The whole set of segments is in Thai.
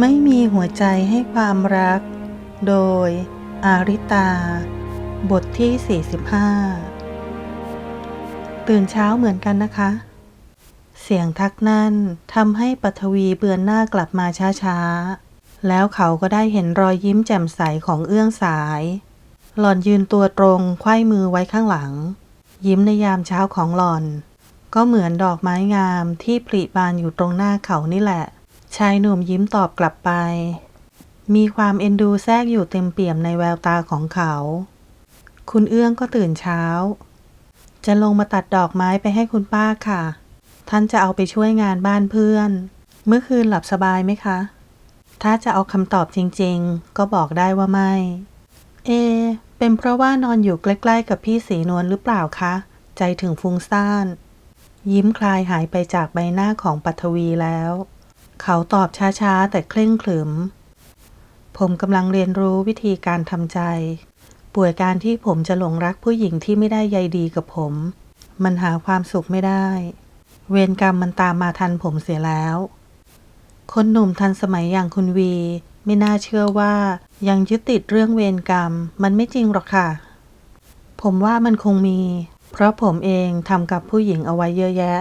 ไม่มีหัวใจให้ความรัก โดย อาริตา บทที่ 45 ตื่นเช้าเหมือนกันนะคะ เสียงทักนั่นทำให้ปัทวีเบือนหน้ากลับมาช้าๆ แล้วเขาก็ได้เห็นรอยยิ้มแจ่มใสของเอื้องสาย หล่อนยืนตัวตรงไขว้มือไว้ข้างหลัง ยิ้มในยามเช้าของหล่อน ก็เหมือนดอกไม้งามที่ผลิบานอยู่ตรงหน้าเขานี่แหละ ชายหนุ่มยิ้มตอบกลับไป มีความเอ็นดูแทรกอยู่เต็มเปี่ยมในแววตาของเขา คุณเอื้องก็ตื่นเช้า จะลงมาตัดดอกไม้ไปให้คุณป้าค่ะ ท่านจะเอาไปช่วยงานบ้านเพื่อน เมื่อคืนหลับสบายไหมคะ ถ้าจะเอาคำตอบจริงๆ ก็บอกได้ว่าไม่ เอ เป็นเพราะว่านอนอยู่ใกล้ๆ กับพี่สีนวลหรือเปล่าคะ ใจถึงฟุ้งซ่าน ยิ้มคลายหายไปจากใบหน้าของปัทวีแล้ว เขาตอบช้าๆ แต่เคร่งขรึม ผมกำลังเรียนรู้วิธีการทำใจ ป่วยการที่ผมจะหลงรักผู้หญิงที่ไม่ได้ใยดีกับผม มันหาความสุขไม่ได้ เวรกรรมมันตามมาทันผมเสียแล้ว คนหนุ่มทันสมัยอย่างคุณวี ไม่น่าเชื่อว่ายังยึดติดเรื่องเวรกรรม มันไม่จริงหรอกค่ะ ผมว่ามันคงมี เพราะผมเองทำกับผู้หญิงเอาไว้เยอะแยะ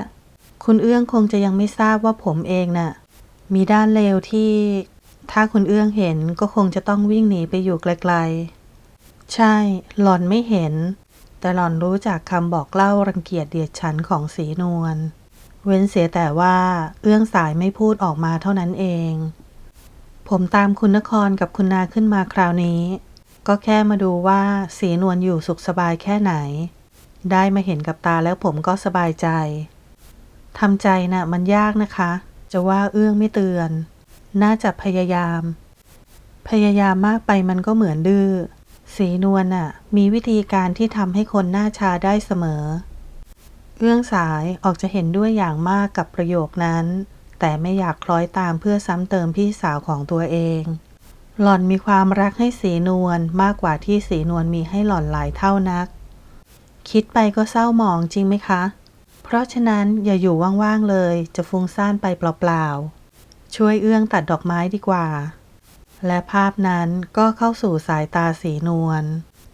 คุณเอื้องคงจะยังไม่ทราบว่าผมเองน่ะ มีด้านเลวที่ ถ้าคุณเอื้องเห็นก็คงจะต้องวิ่งหนีไปอยู่ไกลๆ ใช่ หล่อนไม่เห็น แต่หล่อนรู้จากคำบอกเล่ารังเกียจเดียดฉันของสีนวล เว้นเสียแต่ว่าเอื้องสายไม่พูดออกมาเท่านั้นเอง ผมตามคุณนครกับคุณนาขึ้นมาคราวนี้ ก็แค่มาดูว่าสีนวลอยู่สุขสบายแค่ไหน ได้มาเห็นกับตาแล้วผมก็สบายใจทำใจน่ะมันยากนะคะ จะว่าเอื้องไม่เตือน น่าจะพยายาม พยายามมากไปมันก็เหมือนดื้อสีนวลน่ะ มีวิธีการที่ทำให้คนหน้าชาได้เสมอ เอื้องสายออกจะเห็นด้วยอย่างมากกับประโยคนั้น แต่ไม่อยากคล้อยตามเพื่อซ้ำเติมพี่สาวของตัวเอง หล่อนมีความรักให้สีนวลมากกว่าที่สีนวลมีให้หล่อนหลายเท่านัก คิดไปก็เศร้าหมองจริงไหมคะ เพราะฉะนั้นอย่าอยู่ว่างๆเลย จะฟุ้งซ่านไปเปล่าๆ ช่วยเอื้องตัดดอกไม้ดีกว่า และภาพนั้นก็เข้าสู่สายตาสีนวล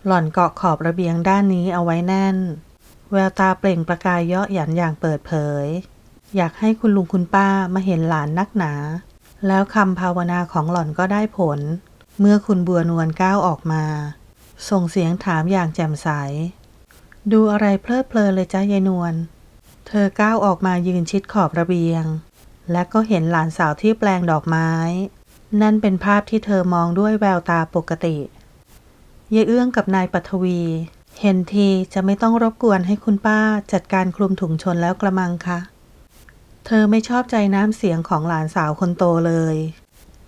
หล่อนเกาะขอบระเบียงด้านนี้เอาไว้แน่น แววตาเปล่งประกายเยาะหยันอย่างเปิดเผย อยากให้คุณลุงคุณป้ามาเห็นหลานนักหนา แล้วคำภาวนาของหล่อนก็ได้ผล เมื่อคุณบัวนวลก้าวออกมา ส่งเสียงถามอย่างแจ่มใส ดูอะไรเพลิดเพลินเลยจ้ายายนวล เธอก้าวออกมายืนชิดขอบระเบียง และก็เห็นหลานสาวที่แปลงดอกไม้ นั่นเป็นภาพที่เธอมองด้วยแววตาปกติยายเอื้องกับนายปัทวี เห็นทีจะไม่ต้องรบกวนให้คุณป้าจัดการคลุมถุงชนแล้วกระมังคะ เธอไม่ชอบใจน้ำเสียงของหลานสาวคนโตเลย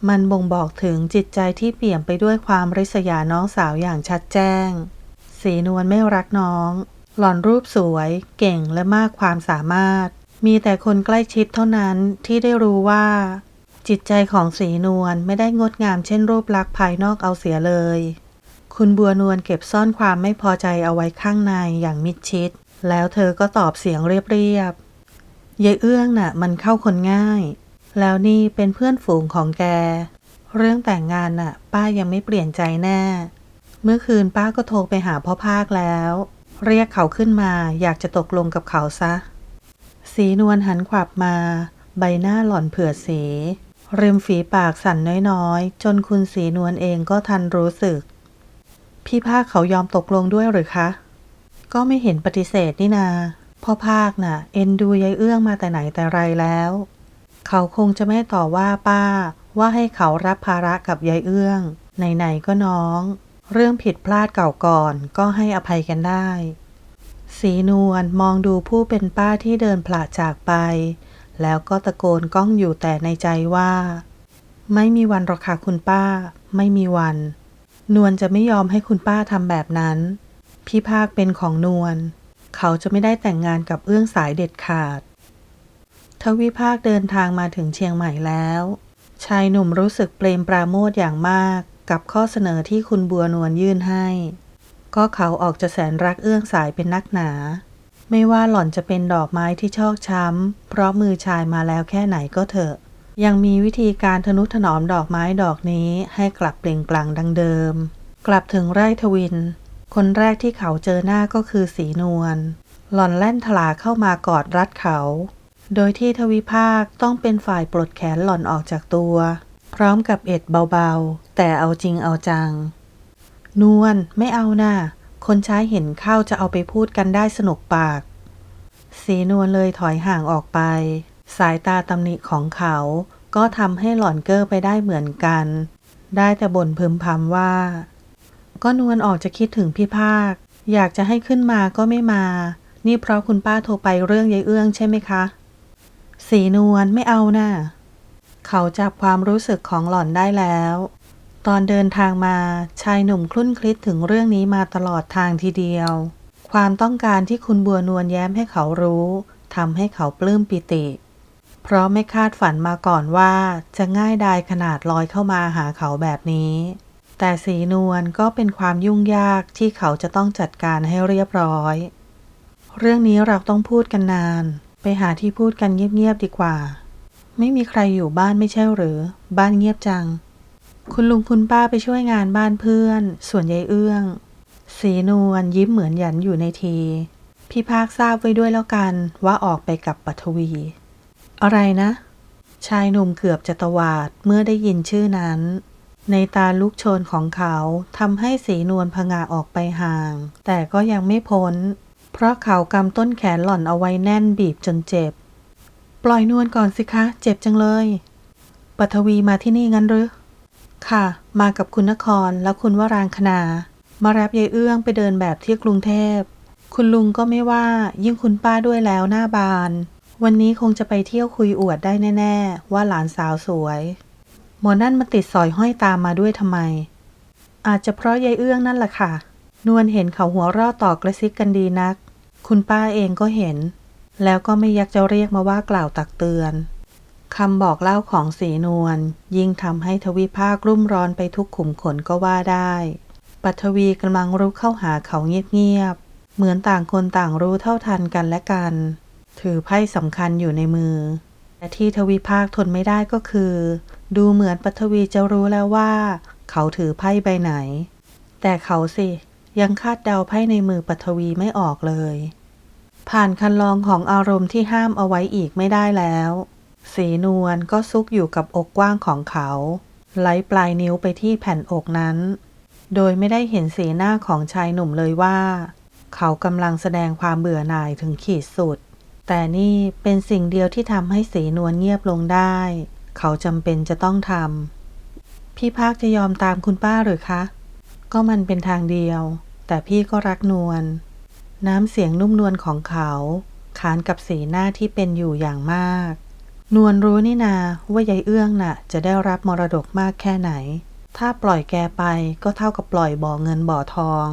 มันบ่งบอกถึงจิตใจที่เปี่ยมไปด้วยความริษยาน้องสาวอย่างชัดแจ้ง สีนวลไม่รักน้อง หล่อนรูปสวย เก่งและมากความสามารถ มีแต่คนใกล้ชิดเท่านั้นที่ได้รู้ว่า จิตใจของสีนวลไม่ได้งดงามเช่นรูปลักษณ์ภายนอกเอาเสียเลย คุณบัวนวลเก็บซ่อนความไม่พอใจเอาไว้ข้างในอย่างมิดชิด แล้วเธอก็ตอบเสียงเรียบๆยายเอื้องน่ะ มันเข้าคนง่าย แล้วนี่เป็นเพื่อนฝูงของแก เรื่องแต่งงานน่ะ ป้ายังไม่เปลี่ยนใจแน่ เมื่อคืนป้าก็โทรไปหาพ่อภาคแล้ว เรียกเขาขึ้นมาอยากจะตกลงกับเขาซะ สีนวลหันขวับมา ใบหน้าหล่อนเผื่อสีริมฝีปากสั่นน้อยๆ จนคุณสีนวลเองก็ทันรู้สึก พี่ภาคเขายอมตกลงด้วยหรือคะ ก็ไม่เห็นปฏิเสธนี่นา พ่อภาคน่ะ เอ็นดูยายเอื้องมาแต่ไหนแต่ไรแล้ว เขาคงจะไม่ต่อว่าป้า ว่าให้เขารับภาระกับยายเอื้อง ไหนๆก็น้อง เรื่องผิดพลาดเก่าก่อน ก็ให้อภัยกันได้ สีนวลมองดูผู้เป็นป้าที่เดินผละจากไป แล้วก็ตะโกนก้องอยู่แต่ในใจว่า ไม่มีวันหรอกค่ะคุณป้า ไม่มีวัน นวลจะไม่ยอมให้คุณป้าทำแบบนั้น พี่ภาคเป็นของนวล เขาจะไม่ได้แต่งงานกับเอื้องสายเด็ดขาด ทวิภาคเดินทางมาถึงเชียงใหม่แล้ว ชายหนุ่มรู้สึกเปรมปราโมทอย่างมากกับข้อเสนอที่คุณบัวนวลยื่นให้ ก็เขาออกจะแสนรักเอื้องสายเป็นนักหนา ไม่ว่าหล่อนจะเป็นดอกไม้ที่ชอกช้ำ เพราะมือชายมาแล้วแค่ไหนก็เถอะ ยังมีวิธีการทนุถนอมดอกไม้ดอกนี้ให้กลับเปล่งปลั่งดังเดิม กลับถึงไร่ทวิน คนแรกที่เขาเจอหน้าก็คือสีนวลหล่อนแล่นถลาเข้ามากอดรัดเขา โดยที่ทวิภาคต้องเป็นฝ่ายปลดแขนหล่อนออกจากตัว พร้อมกับเอ็ดเบาๆ แต่เอาจริงเอาจัง นวลไม่เอาน่ะ คนใช้เห็นเข้าจะเอาไปพูดกันได้สนุกปาก สีนวลเลยถอยห่างออกไป สายตาตำหนิของเขา ก็ทำให้หล่อนเกอร์ไปได้เหมือนกัน ได้แต่บ่นพึมพำว่า ก็นวลออกจะคิดถึงพี่ภาค อยากจะให้ขึ้นมาก็ไม่มา นี่เพราะคุณป้าโทรไปเรื่องยายเอื้องใช่ไหมคะ สีนวลไม่เอาน่ะเขาจับความรู้สึกของหล่อนได้แล้ว ตอนเดินทางมาชายหนุ่มคลุ่นคลิดถึงเรื่องนี้มาตลอดทางทีเดียว ความต้องการที่คุณบัวนวลแย้มให้เขารู้ทำให้เขาปลื้มปิติ เพราะไม่คาดฝันมาก่อนว่า จะง่ายดายขนาดลอยเข้ามาหาเขาแบบนี้ แต่สีนวลก็เป็นความยุ่งยากที่เขาจะต้องจัดการให้เรียบร้อย เรื่องนี้เราต้องพูดกันนาน ไปหาที่พูดกันเงียบๆดีกว่า ไม่มีใครอยู่บ้านไม่ใช่หรือ บ้านเงียบจัง คุณลุงคุณป้าไปช่วยงานบ้านเพื่อน ส่วนยายเอื้อง สีนวลยิ้มเหมือนหยันอยู่ในที พี่ภาคทราบไว้ด้วยแล้วกันว่าออกไปกับปัทวี อะไรนะ ชายหนุ่มเกือบจะตวาดเมื่อได้ยินชื่อนั้น ในตาลุกโชนของเขาทำให้สีนวลพงาออกไปห่าง แต่ก็ยังไม่พ้น เพราะเขากำต้นแขนหล่อนเอาไว้แน่นบีบจนเจ็บ ปล่อยนวลก่อนสิคะ เจ็บจังเลยปัทวีมาที่นี่งั้นหรือ ค่ะ มากับคุณนครและคุณวรางคณา มารับยายเอื้องไปเดินแบบที่กรุงเทพ คุณลุงก็ไม่ว่ายิ่งคุณป้าด้วยแล้วหน้าบาน วันนี้คงจะไปเที่ยวคุยอวดได้แน่ ๆ ว่าหลานสาวสวย หมอนั่นมาติดสอยห้อยตามมาด้วยทำไม อาจจะเพราะยายเอื้องนั่นแหละค่ะ นวลเห็นเขาหัวเรอต่อกระซิกกันดีนัก คุณป้าเองก็เห็น แล้วก็ไม่ยักจะเรียกมาว่ากล่าวตักเตือนคำบอกเล่าของสีนวลยิ่งทำให้ทวิภาครุ่มร้อนไปทุกขุมขนก็ว่าได้ ปัทวีกำลังรุกเข้าหาเขาเงียบๆเหมือนต่างคนต่างรู้เท่าทันกันและกัน ถือไพ่สำคัญอยู่ในมือ แต่ที่ทวิภาคทนไม่ได้ก็คือ ดูเหมือนปัทวีจะรู้แล้วว่า เขาถือไพ่ใบไหน แต่เขาสิยังคาดเดาไพ่ในมือปัทวีไม่ออกเลย ผ่านคันลองของอารมณ์ที่ห้ามเอาไว้อีกไม่ได้แล้ว สีนวลก็ซุกอยู่กับอกกว้างของเขาไล้ปลายนิ้วไปที่แผ่นอกนั้น โดยไม่ได้เห็นสีหน้าของชายหนุ่มเลยว่า เขากำลังแสดงความเบื่อหน่ายถึงขีดสุด แต่นี่เป็นสิ่งเดียวที่ทำให้สีนวลเงียบลงได้ เขาจำเป็นจะต้องทำพี่ภาคจะยอมตามคุณป้าหรือคะ ก็มันเป็นทางเดียว แต่พี่ก็รักนวลน้ำเสียงนุ่มนวลของเขาขานกับสีหน้าที่เป็นอยู่อย่างมาก นวลรู้นี่นาว่ายายเอื้องน่ะ จะได้รับมรดกมากแค่ไหน ถ้าปล่อยแกไปก็เท่ากับปล่อยบ่อเงินบ่อทอง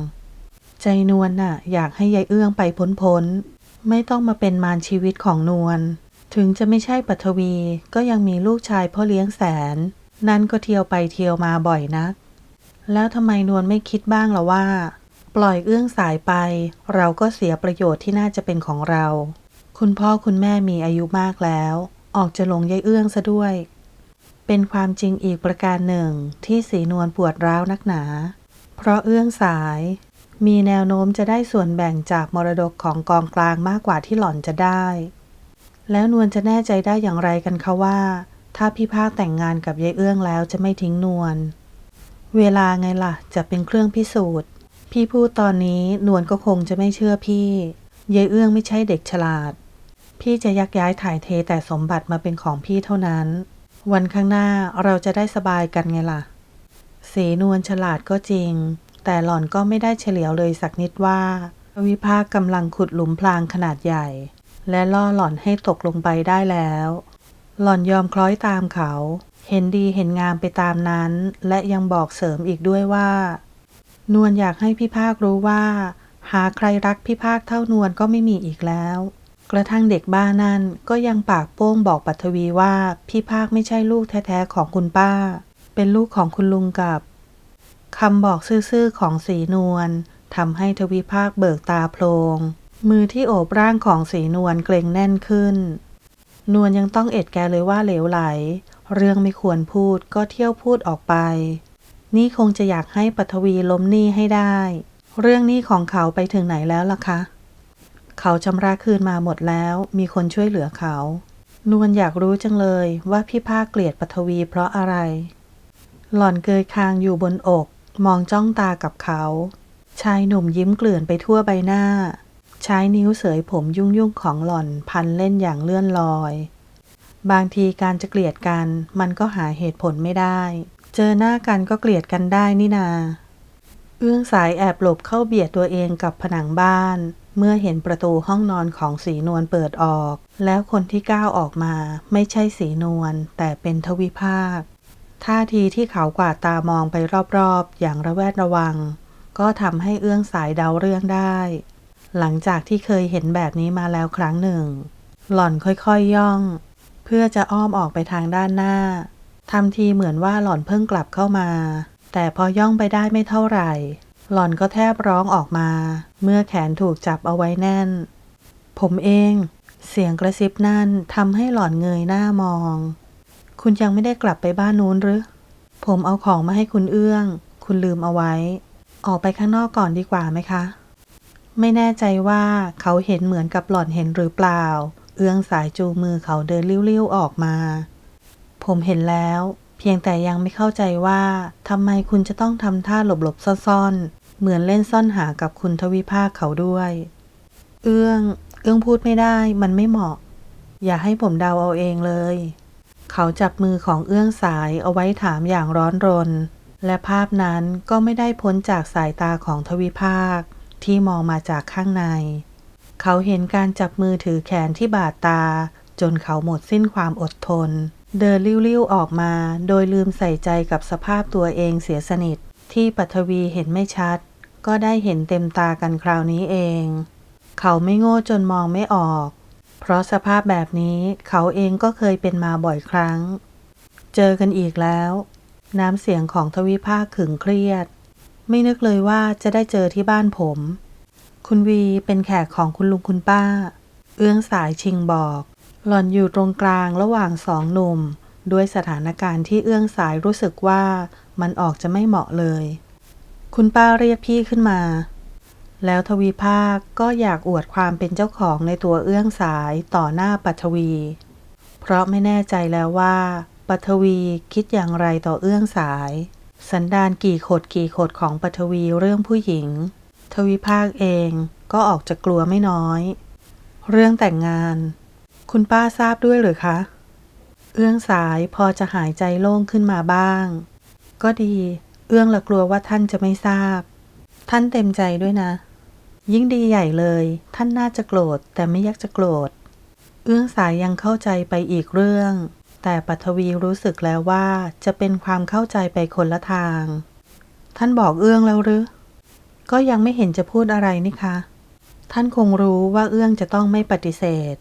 ใจนวลน่ะ อยากให้ยายเอื้องไปพ้นๆ ไม่ต้องมาเป็นมารชีวิตของนวล ถึงจะไม่ใช่ปัทวี ก็ยังมีลูกชายพ่อเลี้ยงแสน นั่นก็เที่ยวไปเที่ยวมาบ่อยนัก แล้วทำไมนวลไม่คิดบ้างล่ะว่า ปล่อยเอื้องสายไป เราก็เสียประโยชน์ที่น่าจะเป็นของเรา คุณพ่อคุณแม่มีอายุมากแล้ว ออกจะหลงยายเอื้องซะด้วย เป็นความจริงอีกประการหนึ่งที่สีนวลปวดร้าวนักหนา เพราะเอื้องสาย มีแนวโน้มจะได้ส่วนแบ่งจากมรดกของกองกลางมากกว่าที่หล่อนจะได้ แล้วนวลจะแน่ใจได้อย่างไรกันคะว่า ถ้าพี่ภาคแต่งงานกับยายเอื้องแล้วจะไม่ทิ้งนวล เวลาไงล่ะ จะเป็นเครื่องพิสูจน์ พี่พูดตอนนี้นวลก็คงจะไม่เชื่อพี่ยายเอื้องไม่ใช่เด็กฉลาด พี่จะยักย้ายถ่ายเทแต่สมบัติมาเป็นของพี่เท่านั้น วันข้างหน้าเราจะได้สบายกันไงล่ะ สีนวลฉลาดก็จริง แต่หล่อนก็ไม่ได้เฉลียวเลยสักนิดว่าวิภาคกำลังขุดหลุมพรางขนาดใหญ่ และล่อหล่อนให้ตกลงไปได้แล้ว หล่อนยอมคล้อยตามเขา เห็นดีเห็นงามไปตามนั้น และยังบอกเสริมอีกด้วยว่า นวลอยากให้พี่ภาครู้ว่า หาใครรักพี่ภาคเท่านวลก็ไม่มีอีกแล้ว กระทั่งเด็กบ้านั่นก็ยังปากโป้งบอกปัทวีว่าพี่ภาคไม่ใช่ลูกแท้ๆของคุณป้า เป็นลูกของคุณลุงกับ คำบอกซื่อๆของสีนวลทำให้ทวีภาคเบิกตาโพลง มือที่โอบร่างของสีนวลเกรงแน่นขึ้น นวลยังต้องเอ็ดแกเลยว่าเหลวไหล เรื่องไม่ควรพูดก็เที่ยวพูดออกไป นี่คงจะอยากให้ปัทวีล้มหนี้ให้ได้ เรื่องหนี้ของเขาไปถึงไหนแล้วล่ะคะ เขาชำระคืนมาหมดแล้ว มีคนช่วยเหลือเขา นวลอยากรู้จังเลยว่าพี่ภาคเกลียดปัทวีเพราะอะไร หล่อนเกยคางอยู่บนอก มองจ้องตากับเขา ชายหนุ่มยิ้มเกลื่อนไปทั่วใบหน้า ใช้นิ้วเสยผมยุ่งๆของหล่อนพันเล่นอย่างเลื่อนลอย บางทีการจะเกลียดกันมันก็หาเหตุผลไม่ได้ เจอหน้ากันก็เกลียดกันได้นี่นา เอื้องสายแอบหลบเข้าเบียดตัวเองกับผนังบ้าน เมื่อเห็นประตูห้องนอนของสีนวลเปิดออก แล้วคนที่ก้าวออกมาไม่ใช่สีนวลแต่เป็นทวิภาค ท่าทีที่เขากวาดตามองไปรอบๆ อย่างระแวดระวัง ก็ทำให้เอื้องสายเดาเรื่องได้ หลังจากที่เคยเห็นแบบนี้มาแล้วครั้งหนึ่ง หล่อนค่อยๆยย่อง เพื่อจะอ้อมออกไปทางด้านหน้าทำทีเหมือนว่าหล่อนเพิ่งกลับเข้ามา แต่พอย่องไปได้ไม่เท่าไหร่ หล่อนก็แทบร้องออกมา เมื่อแขนถูกจับเอาไว้แน่น ผมเอง เสียงกระซิบนั่นทำให้หล่อนเงยหน้ามอง คุณยังไม่ได้กลับไปบ้านนู้นหรือ ผมเอาของมาให้คุณเอื้อง คุณลืมเอาไว้ ออกไปข้างนอกก่อนดีกว่าไหมคะ ไม่แน่ใจว่าเขาเห็นเหมือนกับหล่อนเห็นหรือเปล่า เอื้องสายจูมือเขาเดินลิ้วๆออกมา ผมเห็นแล้ว เพียงแต่ยังไม่เข้าใจว่าทำไมคุณจะต้องทำท่าหลบๆซ่อนๆ เหมือนเล่นซ่อนหากับคุณทวิภาคเขาด้วย เอื้อง เอื้องพูดไม่ได้ มันไม่เหมาะ อย่าให้ผมเดาเอาเองเลย เขาจับมือของเอื้องสายเอาไว้ถามอย่างร้อนรน และภาพนั้นก็ไม่ได้พ้นจากสายตาของทวิภาค ที่มองมาจากข้างใน เขาเห็นการจับมือถือแขนที่บาดตา จนเขาหมดสิ้นความอดทน เดินลิ้วๆออกมา โดยลืมใส่ใจกับสภาพตัวเองเสียสนิท ที่ปัทวีเห็นไม่ชัด ก็ได้เห็นเต็มตากันคราวนี้เอง เขาไม่โง่จนมองไม่ออก เพราะสภาพแบบนี้เขาเองก็เคยเป็นมาบ่อยครั้ง เจอกันอีกแล้ว น้ำเสียงของทวิภาคขึงเครียด ไม่นึกเลยว่าจะได้เจอที่บ้านผม คุณวีเป็นแขกของคุณลุงคุณป้า เอื้องสายชิงบอก หล่อนอยู่ตรงกลางระหว่างสองหนุ่ม ด้วยสถานการณ์ที่เอื้องสายรู้สึกว่ามันออกจะไม่เหมาะเลย คุณป้าเรียกพี่ขึ้นมา แล้วทวีภาคก็อยากอวดความเป็นเจ้าของในตัวเอื้องสายต่อหน้าปัทวี เพราะไม่แน่ใจแล้วว่า ปัทวีคิดอย่างไรต่อเอื้องสาย สันดานกี่ขดกี่ขดของปัทวีเรื่องผู้หญิง ทวีภาคเองก็ออกจะกลัวไม่น้อย เรื่องแต่งงาน คุณป้าทราบด้วยหรือคะ เอื้องสายพอจะหายใจโล่งขึ้นมาบ้าง ก็ดี เอื้องละกลัวว่าท่านจะไม่ทราบท่านเต็มใจด้วยนะ ยิ่งดีใหญ่เลย ท่านน่าจะโกรธแต่ไม่อยากจะโกรธ เอื้องสายยังเข้าใจไปอีกเรื่อง แต่ปัทวีรู้สึกแล้วว่าจะเป็นความเข้าใจไปคนละทาง ท่านบอกเอื้องแล้วหรือ ก็ยังไม่เห็นจะพูดอะไรนี่คะ ท่านคงรู้ว่าเอื้องจะต้องไม่ปฏิเสธ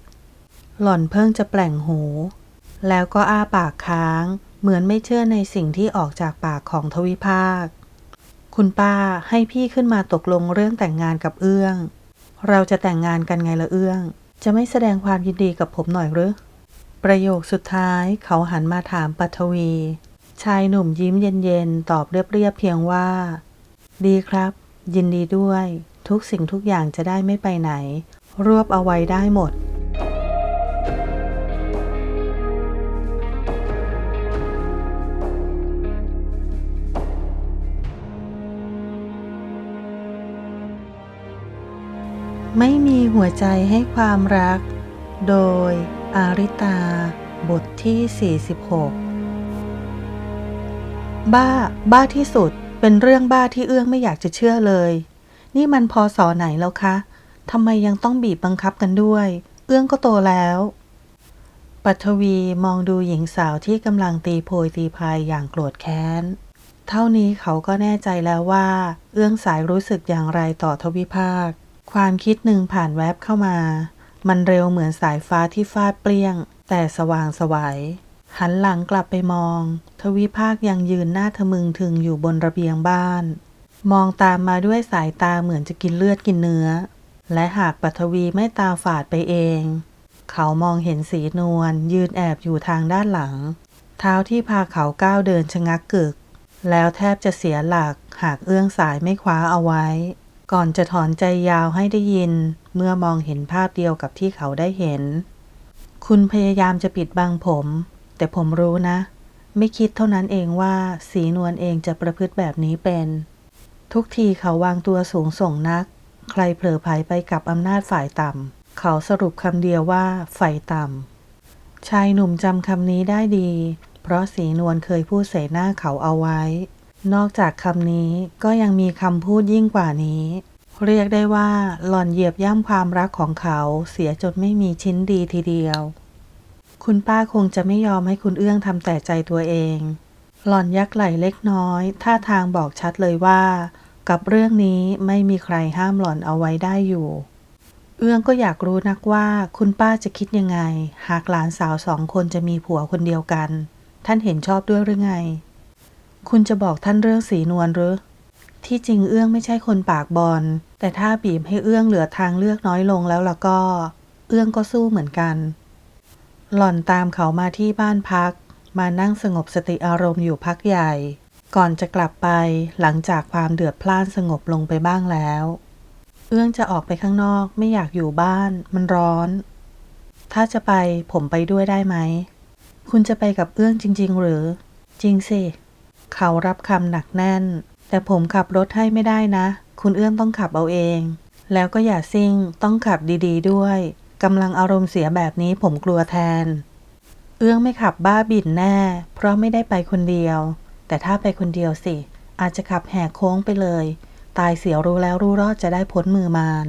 หล่อนเพิ่งจะแปล่งหู แล้วก็อ้าปากค้าง เหมือนไม่เชื่อในสิ่งที่ออกจากปากของทวิภาค คุณป้าให้พี่ขึ้นมาตกลงเรื่องแต่งงานกับเอื้อง เราจะแต่งงานกันไงละเอื้อง จะไม่แสดงความยินดีกับผมหน่อยหรือประโยคสุดท้ายเขาหันมาถามปัทวี ชายหนุ่มยิ้มเย็นๆ ตอบเรียบๆเพียงว่า ดีครับ ยินดีด้วย ทุกสิ่งทุกอย่างจะได้ไม่ไปไหน รวบเอาไว้ได้หมด หัวใจให้ความรัก โดยอาริตา บทที่ 46 บ้า บ้าที่สุด เป็นเรื่องบ้าที่เอื้องไม่อยากจะเชื่อเลย นี่มันพอสอไหนแล้วคะทำไมยังต้องบีบบังคับกันด้วย เอื้องก็โตแล้ว ปัทวีมองดูหญิงสาวที่กำลังตีโพยตีพายอย่างโกรธแค้น เท่านี้เขาก็แน่ใจแล้วว่า เอื้องสายรู้สึกอย่างไรต่อทวิภาค ความคิดหนึ่งผ่านแวบเข้ามา มันเร็วเหมือนสายฟ้าที่ฟาดเปรี้ยง แต่สว่างสวัยหันหลังกลับไปมอง ทวิภาคยังยืนหน้าทะมึงถึงอยู่บนระเบียงบ้าน มองตามมาด้วยสายตาเหมือนจะกินเลือดกินเนื้อ และหากปัทวีไม่ตาฝาดไปเอง เขามองเห็นสีนวลยืนแอบอยู่ทางด้านหลัง เท้าที่พาเขาก้าวเดินชะงักกึก แล้วแทบจะเสียหลักหากเอื้องสายไม่คว้าเอาไว้ ก่อนจะถอนใจยาวให้ได้ยิน เมื่อมองเห็นภาพเดียวกับที่เขาได้เห็น คุณพยายามจะปิดบังผม แต่ผมรู้นะ ไม่คิดเท่านั้นเองว่าสีนวลเองจะประพฤติแบบนี้เป็น ทุกทีเขาวางตัวสูงส่งนัก ใครเผลอไผลไปกับอำนาจฝ่ายต่ำ เขาสรุปคำเดียวว่าไฟต่ำ ชายหนุ่มจำคำนี้ได้ดี เพราะสีนวลเคยพูดใส่หน้าเขาเอาไว้ นอกจากคำนี้ก็ยังมีคำพูดยิ่งกว่านี้ เรียกได้ว่าหล่อนเหยียบย่ำความรักของเขาเสียจนไม่มีชิ้นดีทีเดียว คุณป้าคงจะไม่ยอมให้คุณเอื้องทำแต่ใจตัวเอง หล่อนยักไหลเล็กน้อย ท่าทางบอกชัดเลยว่า กับเรื่องนี้ไม่มีใครห้ามหล่อนเอาไว้ได้อยู่ เอื้องก็อยากรู้นักว่าคุณป้าจะคิดยังไง หากหลานสาวสองคนจะมีผัวคนเดียวกัน ท่านเห็นชอบด้วยหรือไง คุณจะบอกท่านเรื่องสีนวลหรือ ที่จริงเอื้องไม่ใช่คนปากบอล แต่ถ้าบีบให้เอื้องเหลือทางเลือกน้อยลงแล้วล่ะก็ เอื้องก็สู้เหมือนกัน หล่อนตามเขามาที่บ้านพัก มานั่งสงบสติอารมณ์อยู่พักใหญ่ ก่อนจะกลับไปหลังจากความเดือดพล่านสงบลงไปบ้างแล้ว เอื้องจะออกไปข้างนอกไม่อยากอยู่บ้าน มันร้อน ถ้าจะไปผมไปด้วยได้ไหม คุณจะไปกับเอื้องจริง ๆ หรือ จริงสิ เขารับคำหนักแน่น แต่ผมขับรถให้ไม่ได้นะ คุณเอื้องต้องขับเอาเอง แล้วก็อย่าซิ่งต้องขับดีๆด้วยกำลังอารมณ์เสียแบบนี้ผมกลัวแทน เอื้องไม่ขับบ้าบิ่นแน่ เพราะไม่ได้ไปคนเดียว แต่ถ้าไปคนเดียวสิ อาจจะขับแหกโค้งไปเลย ตายเสียรู้แล้วรู้รอดจะได้พ้นมือมาร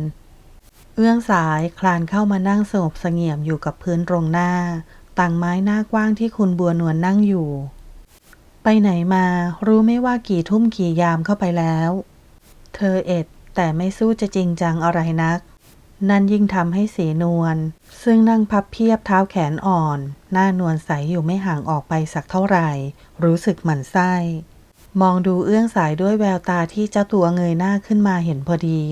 เอื้องสายคลานเข้ามานั่งสงบเสงี่ยมอยู่กับพื้นตรงหน้า ต่างไม้หน้ากว้างที่คุณบัวนวลนั่งอยู่ ไปไหนมารู้ไม่ว่ากี่ทุ่มกี่ยามเข้าไปแล้ว เธอเอ็ดแต่ไม่สู้จะจริงจังอะไรนัก นั่นยิ่งทำให้สีนวลซึ่งนั่งพับเพียบเท้าแขนอ่อน หน้านวลใสอยู่ไม่ห่างออกไปสักเท่าไหร่ รู้สึกหมั่นไส้ มองดูเอื้องสายด้วยแววตาที่เจ้าตัวเงยหน้าขึ้นมาเห็นพอดี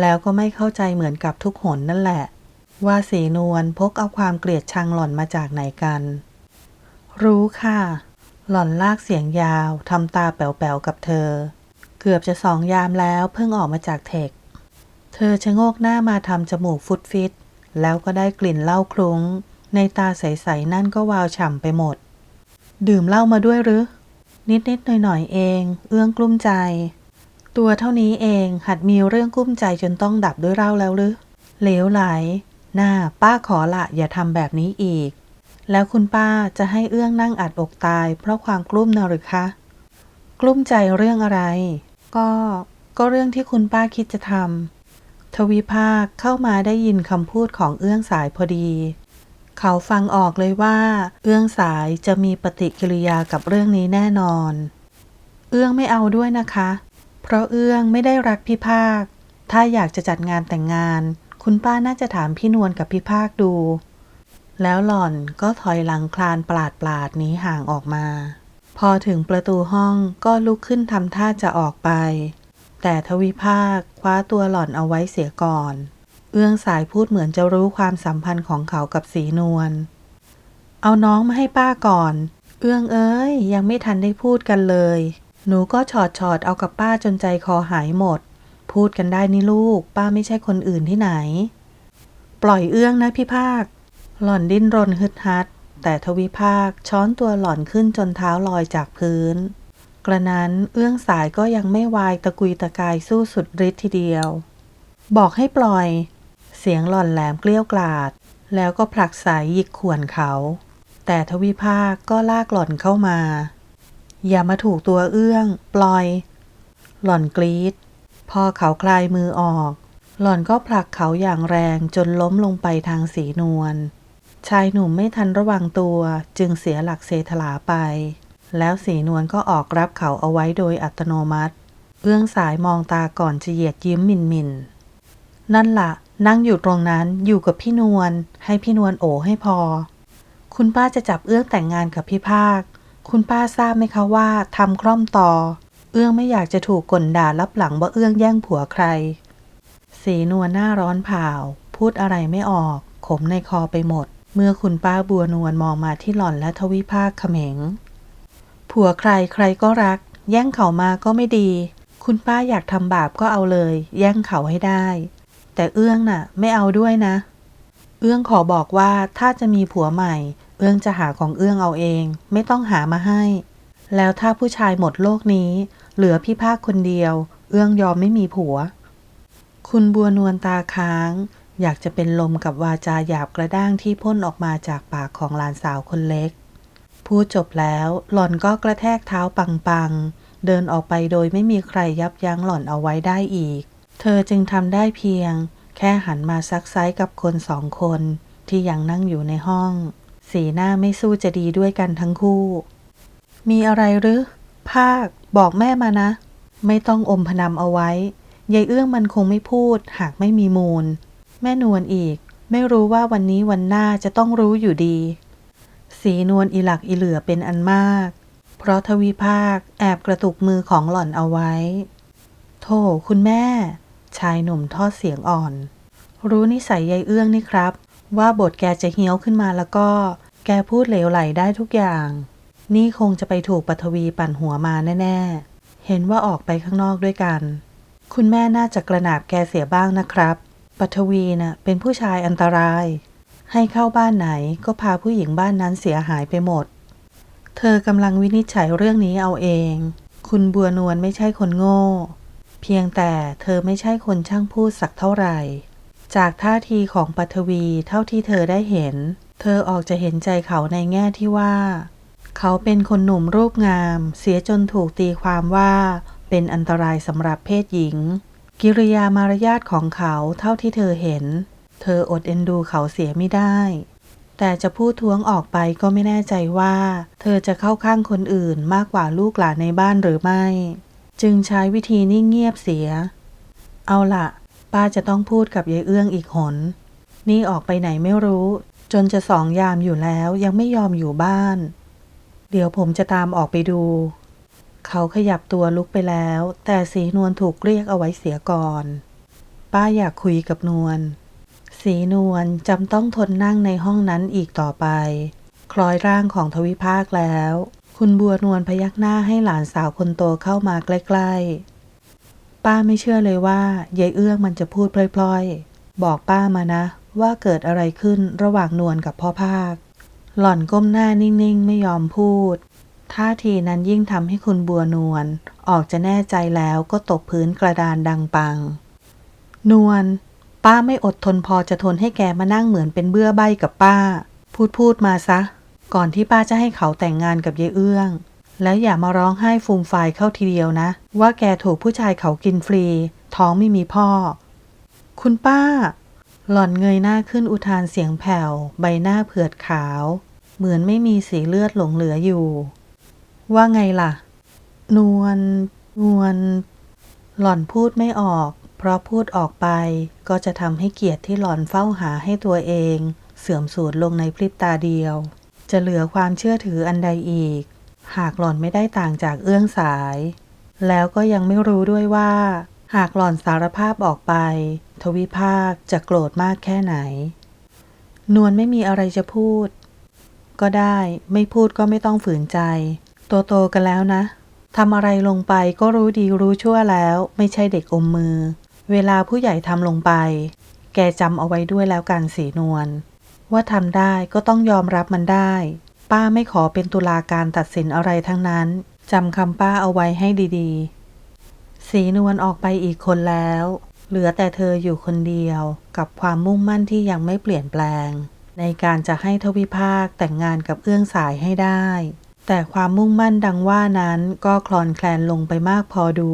แล้วก็ไม่เข้าใจเหมือนกับทุกหนนั่นแหละ ว่าสีนวลพกเอาความเกลียดชังหล่อนมาจากไหนกัน รู้ค่ะ หล่อนลากเสียงยาวทำตาแป๋วๆกับเธอ เกือบจะสองยามแล้วเพิ่งออกมาจากเทค เธอชะโงกหน้ามาทำจมูกฟุดฟิต แล้วก็ได้กลิ่นเหล้าคลุ้ง ในตาใสๆนั่นก็วาวฉ่ำไปหมด ดื่มเหล้ามาด้วยหรือ นิดๆหน่อยๆเอง เอื้องกลุ้มใจ ตัวเท่านี้เองหัดมีเรื่องกลุ้มใจจนต้องดับด้วยเหล้าแล้วหรือเหลวไหลหน่าป้าขอละอย่าทำแบบนี้อีก แล้วคุณป้าจะให้เอื้องนั่งอัดอกตาย เพราะความกลุ้มนะหรือคะ กลุ้มใจเรื่องอะไร ก็ก็เรื่องที่คุณป้าคิดจะทำทวิภาคเข้ามาได้ยินคำพูดของเอื้องสายพอดี เขาฟังออกเลยว่า เอื้องสายจะมีปฏิกิริยากับเรื่องนี้แน่นอน เอื้องไม่เอาด้วยนะคะ เพราะเอื้องไม่ได้รักพี่ภาค ถ้าอยากจะจัดงานแต่งงาน คุณป้าน่าจะถามพี่นวลกับพี่ภาคดู แล้วหล่อนก็ถอยหลังคลานปลาดปลาดๆหนีห่างออกมา พอถึงประตูห้องก็ลุกขึ้นทำท่าจะออกไป แต่ทวิภาคคว้าตัวหล่อนเอาไว้เสียก่อน เอื้องสายพูดเหมือนจะรู้ความสัมพันธ์ของเขากับสีนวล เอาน้องมาให้ป้าก่อน เอื้องเอ้ยยังไม่ทันได้พูดกันเลย หนูก็ฉอดฉอดๆเอากับป้าจนใจคอหายหมด พูดกันได้นี่ลูก ป้าไม่ใช่คนอื่นที่ไหน ปล่อยเอื้องนะพี่ภาค หล่อนดิ้นรนฮึดฮัด แต่ทวิภาคช้อนตัวหล่อนขึ้นจนเท้าลอยจากพื้น กระนั้นเอื้องสายก็ยังไม่วายตะกุยตะกายสู้สุดฤทธิ์ทีเดียว บอกให้ปล่อย เสียงหล่อนแหลมเกลี้ยวกล่อดแล้วก็ผลักสายหยิกข่วนเขา แต่ทวิภาคก็ลากหล่อนเข้ามา อย่ามาถูกตัวเอื้อง ปล่อย หล่อนกรีด พอเขาคลายมือออกหล่อนก็ผลักเขาอย่างแรงจนล้มลงไปทางสีนวล ชายหนุ่มไม่ทันระวังตัวจึงเสียหลักเซถลาไป แล้วสีนวลก็ออกรับเขาเอาไว้โดยอัตโนมัติ เอื้องสายมองตาก่อนจะเหยียดยิ้มมินมินนั่นละ่ะ นั่งอยู่ตรงนั้นอยู่กับพี่นวลให้พี่นวลโอให้พอ คุณป้าจะจับเอื้องแต่งงานกับพี่ภาค คุณป้าทราบไหมคะว่าทำคล่อมต่อ เอื้องไม่อยากจะถูกกลด่ารับหลังว่าเอื้องแย่งผัวใคร สีนวลหน้าร้อนเผาพูดอะไรไม่ออก ขมในคอไปหมด เมื่อคุณป้าบัวนวลมองมาที่หล่อนและทวิภาคเขมง ผัวใครใครก็รัก แย่งเขามาก็ไม่ดี คุณป้าอยากทำบาปก็เอาเลย แย่งเขาให้ได้ แต่เอื้องน่ะ ไม่เอาด้วยนะ เอื้องขอบอกว่าถ้าจะมีผัวใหม่ เอื้องจะหาของเอื้องเอาเอง ไม่ต้องหามาให้ แล้วถ้าผู้ชายหมดโลกนี้ เหลือพี่ภาคคนเดียว เอื้องยอมไม่มีผัว คุณบัวนวลตาค้าง อยากจะเป็นลมกับวาจาหยาบกระด้างที่พ่นออกมาจากปากของหลานสาวคนเล็ก พูดจบแล้วหล่อนก็กระแทกเท้าปังๆ เดินออกไปโดยไม่มีใครยับยั้งหล่อนเอาไว้ได้อีก เธอจึงทำได้เพียง แค่หันมาซักไซกับคนสองคนที่ยังนั่งอยู่ในห้อง สีหน้าไม่สู้จะดีด้วยกันทั้งคู่ มีอะไรหรือ ภาค บอกแม่มานะ ไม่ต้องอมพนำเอาไว้ยายเอื้องมันคงไม่พูดหากไม่มีมูล แม่นวลอีก ไม่รู้ว่าวันนี้วันหน้าจะต้องรู้อยู่ดี สีนวลอีหลักอีเหลือเป็นอันมาก เพราะทวีภาคแอบกระตุกมือของหล่อนเอาไว้ โธ่คุณแม่ ชายหนุ่มทอดเสียงอ่อน รู้นิสัยยายเอื้องนี่ครับ ว่าบทแกจะเฮี้ยวขึ้นมาแล้วก็ แกพูดเหลวไหลได้ทุกอย่าง นี่คงจะไปถูกปัทวีปั่นหัวมาแน่ ๆ เห็นว่าออกไปข้างนอกด้วยกัน คุณแม่น่าจะกระหนาบแกเสียบ้างนะครับ ปัทวีน่ะเป็นผู้ชายอันตราย ให้เข้าบ้านไหนก็พาผู้หญิงบ้านนั้นเสียหายไปหมด เธอกำลังวินิจฉัยเรื่องนี้เอาเอง คุณบัวนวลไม่ใช่คนโง่ เพียงแต่เธอไม่ใช่คนช่างพูดสักเท่าไหร่ จากท่าทีของปัทวีเท่าที่เธอได้เห็น เธอออกจะเห็นใจเขาในแง่ที่ว่า เขาเป็นคนหนุ่มรูปงาม เสียจนถูกตีความว่า เป็นอันตรายสำหรับเพศหญิง กิริยามารยาทของเขาเท่าที่เธอเห็น เธออดเอ็นดูเขาเสียไม่ได้ แต่จะพูดท้วงออกไปก็ไม่แน่ใจว่า เธอจะเข้าข้างคนอื่นมากกว่าลูกหลานในบ้านหรือไม่ จึงใช้วิธีนิ่งเงียบเสีย เอาล่ะป้าจะต้องพูดกับยายเอื้องอีกหน นี่ออกไปไหนไม่รู้ จนจะสองยามอยู่แล้วยังไม่ยอมอยู่บ้าน เดี๋ยวผมจะตามออกไปดู เขาขยับตัวลุกไปแล้ว แต่สีนวลถูกเรียกเอาไว้เสียก่อน ป้าอยากคุยกับนวล สีนวลจำต้องทนนั่งในห้องนั้นอีกต่อไป คล้อยร่างของทวิภาคแล้ว คุณบัวนวลพยักหน้าให้หลานสาวคนโตเข้ามาใกล้ๆ ป้าไม่เชื่อเลยว่ายายเอื้องมันจะพูดพลอยๆ บอกป้ามานะ ว่าเกิดอะไรขึ้นระหว่างนวลกับพ่อภาค หล่อนก้มหน้านิ่งๆ ไม่ยอมพูด ท่าทีนั้นยิ่งทำให้คุณบัวนวลออกจะแน่ใจแล้วก็ตกพื้นกระดานดังปัง นวลป้าไม่อดทนพอจะทนให้แกมานั่งเหมือนเป็นเบื้อใบกับป้า พูดพูดมาซะ ก่อนที่ป้าจะให้เขาแต่งงานกับยายเอื้อง แล้วอย่ามาร้องไห้ฟูมฟายเข้าทีเดียวนะ ว่าแกถูกผู้ชายเขากินฟรี ท้องไม่มีพ่อ คุณป้า หล่อนเงยหน้าขึ้นอุทานเสียงแผ่ว ใบหน้าเผือดขาว เหมือนไม่มีสีเลือดหลงเหลืออยู่ ว่าไงล่ะ นวล นวล หล่อนพูดไม่ออก เพราะพูดออกไปก็จะทำให้เกียรติที่หล่อนเฝ้าหาให้ตัวเอง เสื่อมสูญลงในพริบตาเดียว จะเหลือความเชื่อถืออันใดอีก หากหล่อนไม่ได้ต่างจากเอื้องสาย แล้วก็ยังไม่รู้ด้วยว่า หากหล่อนสารภาพออกไป ทวิภาคจะโกรธมากแค่ไหน นวลไม่มีอะไรจะพูด ก็ได้ ไม่พูดก็ไม่ต้องฝืนใจ โตโตกันแล้วนะทำอะไรลงไปก็รู้ดีรู้ชั่วแล้ว ไม่ใช่เด็กอมมือ เวลาผู้ใหญ่ทำลงไป แกจำเอาไว้ด้วยแล้วกันสีนวลว่าทำได้ก็ต้องยอมรับมันได้ ป้าไม่ขอเป็นตุลาการตัดสินอะไรทั้งนั้นจำคำป้าเอาไว้ให้ดีๆ สีนวลออกไปอีกคนแล้ว เหลือแต่เธออยู่คนเดียวกับความมุ่งมั่นที่ยังไม่เปลี่ยนแปลง ในการจะให้ทวิภาคแต่งงานกับเอื้องสายให้ได้ แต่ความมุ่งมั่นดังว่านั้นก็คลอนแคลนลงไปมากพอดู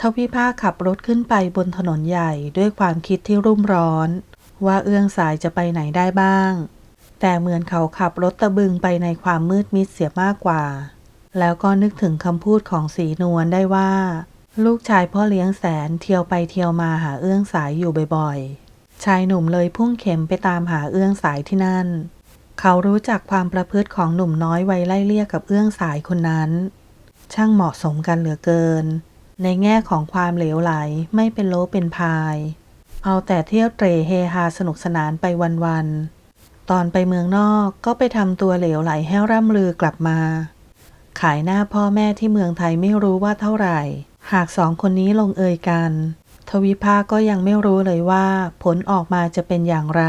ทวิภาขับรถขึ้นไปบนถนนใหญ่ด้วยความคิดที่รุ่มร้อน ว่าเอื้องสายจะไปไหนได้บ้าง แต่เหมือนเขาขับรถตะบึงไปในความมืดมิดเสียมากกว่า แล้วก็นึกถึงคำพูดของสีนวลได้ว่า ลูกชายพ่อเลี้ยงแสนเที่ยวไปเที่ยวมาหาเอื้องสายอยู่บ่อยๆ ชายหนุ่มเลยพุ่งเข็มไปตามหาเอื้องสายที่นั่น เขารู้จักความประพฤติของหนุ่มน้อยวัยไล่เลี่ยกับเอื้องสายคนนั้น ช่างเหมาะสมกันเหลือเกิน ในแง่ของความเหลวไหลไม่เป็นโลเป็นพาย เอาแต่เที่ยวเตรเฮฮาสนุกสนานไปวันๆตอนไปเมืองนอกก็ไปทำตัวเหลวไหลให้ร่ำลือกลับมา ขายหน้าพ่อแม่ที่เมืองไทยไม่รู้ว่าเท่าไหร่ หากสองคนนี้ลงเอยกัน ทวิภาก็ยังไม่รู้เลยว่าผลออกมาจะเป็นอย่างไร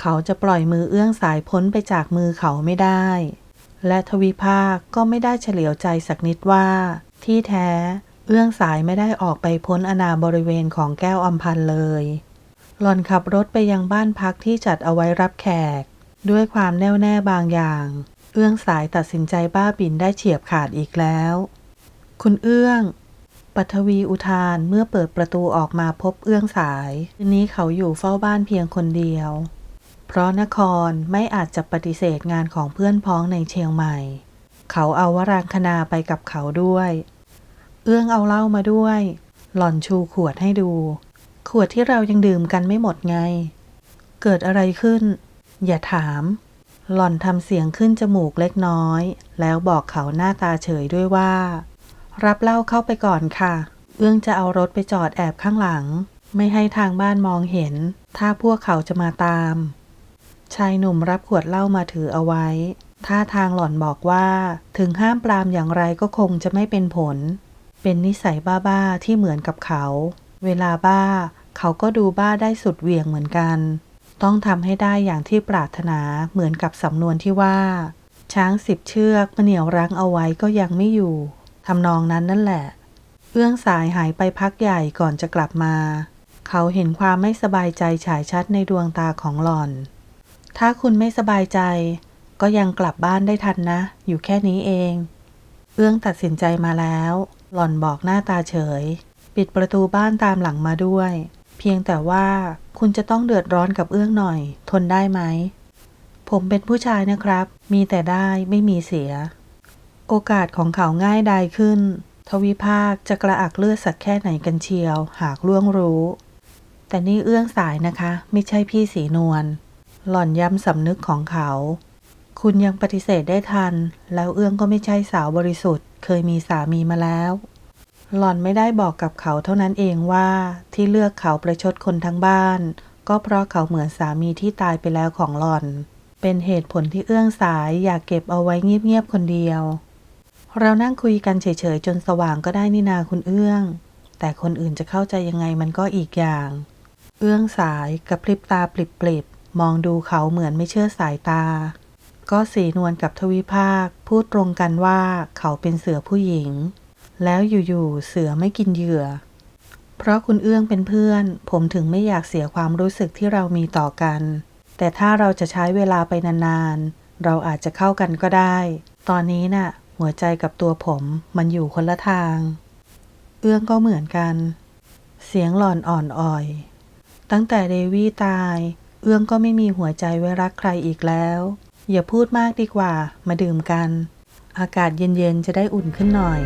เขาจะปล่อยมือเอื้องสายพ้นไปจากมือเขาไม่ได้ และทวิภาคก็ไม่ได้เฉลียวใจสักนิดว่า ที่แท้ เอื้องสายไม่ได้ออกไปพ้นอนาบริเวณของแก้วอำพันเลย หล่อนขับรถไปยังบ้านพักที่จัดเอาไว้รับแขก ด้วยความแน่วแน่บางอย่าง เอื้องสายตัดสินใจบ้าบินได้เฉียบขาดอีกแล้ว คุณเอื้องปัทวีอุทานเมื่อเปิดประตูออกมาพบเอื้องสายทีนี้เขาอยู่เฝ้าบ้านเพียงคนเดียว เพราะนครไม่อาจจะปฏิเสธงานของเพื่อนพ้องในเชียงใหม่ เขาเอาวรางคณาไปกับเขาด้วย เอื้องเอาเหล้ามาด้วย หล่อนชูขวดให้ดู ขวดที่เรายังดื่มกันไม่หมดไง เกิดอะไรขึ้น อย่าถาม หล่อนทำเสียงขึ้นจมูกเล็กน้อย แล้วบอกเขาหน้าตาเฉยด้วยว่า รับเหล้าเข้าไปก่อนค่ะ เอื้องจะเอารถไปจอดแอบข้างหลัง ไม่ให้ทางบ้านมองเห็น ถ้าพวกเขาจะมาตาม ชายหนุ่มรับขวดเหล้ามาถือเอาไว้ ท่าทางหล่อนบอกว่า ถึงห้ามปรามอย่างไรก็คงจะไม่เป็นผล เป็นนิสัยบ้าๆที่เหมือนกับเขา เวลาบ้า เขาก็ดูบ้าได้สุดเหวี่ยงเหมือนกัน ต้องทำให้ได้อย่างที่ปรารถนาเหมือนกับสำนวนที่ว่า ช้างสิบเชือกมาเหนี่ยวรั้งเอาไว้ก็ยังไม่อยู่ทำนองนั้นนั่นแหละ เอื้องสายหายไปพักใหญ่ก่อนจะกลับมา เขาเห็นความไม่สบายใจฉายชัดในดวงตาของหล่อน ถ้าคุณไม่สบายใจ ก็ยังกลับบ้านได้ทันนะ อยู่แค่นี้เอง เอื้องตัดสินใจมาแล้ว หล่อนบอกหน้าตาเฉย ปิดประตูบ้านตามหลังมาด้วย เพียงแต่ว่าคุณจะต้องเดือดร้อนกับเอื้องหน่อย ทนได้ไหม ผมเป็นผู้ชายนะครับ มีแต่ได้ไม่มีเสีย โอกาสของเขาง่ายดายขึ้น ทวิภาคจะกระอักเลือดสักแค่ไหนกันเชียว หากล่วงรู้ แต่นี่เอื้องสายนะคะ ไม่ใช่พี่สีนวล หล่อนย้ำสำนึกของเขา คุณยังปฏิเสธได้ทัน แล้วเอื้องก็ไม่ใช่สาวบริสุทธิ์ เคยมีสามีมาแล้ว หล่อนไม่ได้บอกกับเขาเท่านั้นเองว่าที่เลือกเขาประชดคนทั้งบ้าน ก็เพราะเขาเหมือนสามีที่ตายไปแล้วของหล่อน เป็นเหตุผลที่เอื้องสายอยากเก็บเอาไว้เงียบๆคนเดียว เรานั่งคุยกันเฉยๆจนสว่างก็ได้นี่นาคุณเอื้อง แต่คนอื่นจะเข้าใจยังไงมันก็อีกอย่าง เอื้องสายกระพริบตาปลิบๆ มองดูเขาเหมือนไม่เชื่อสายตา ก็สีนวลกับทวิภาค พูดตรงกันว่าเขาเป็นเสือผู้หญิง แล้วอยู่ๆเสือไม่กินเหยื่อ เพราะคุณเอื้องเป็นเพื่อน ผมถึงไม่อยากเสียความรู้สึกที่เรามีต่อกัน แต่ถ้าเราจะใช้เวลาไปนานๆ เราอาจจะเข้ากันก็ได้ ตอนนี้น่ะ หัวใจกับตัวผมมันอยู่คนละทาง เอื้องก็เหมือนกัน เสียงหลอนอ่อนอ่อย ตั้งแต่เดวี่ตาย เอื้องก็ไม่มีหัวใจไว้รักใครอีกแล้ว อย่าพูดมากดีกว่า มาดื่มกัน อากาศเย็นๆจะได้อุ่นขึ้นหน่อย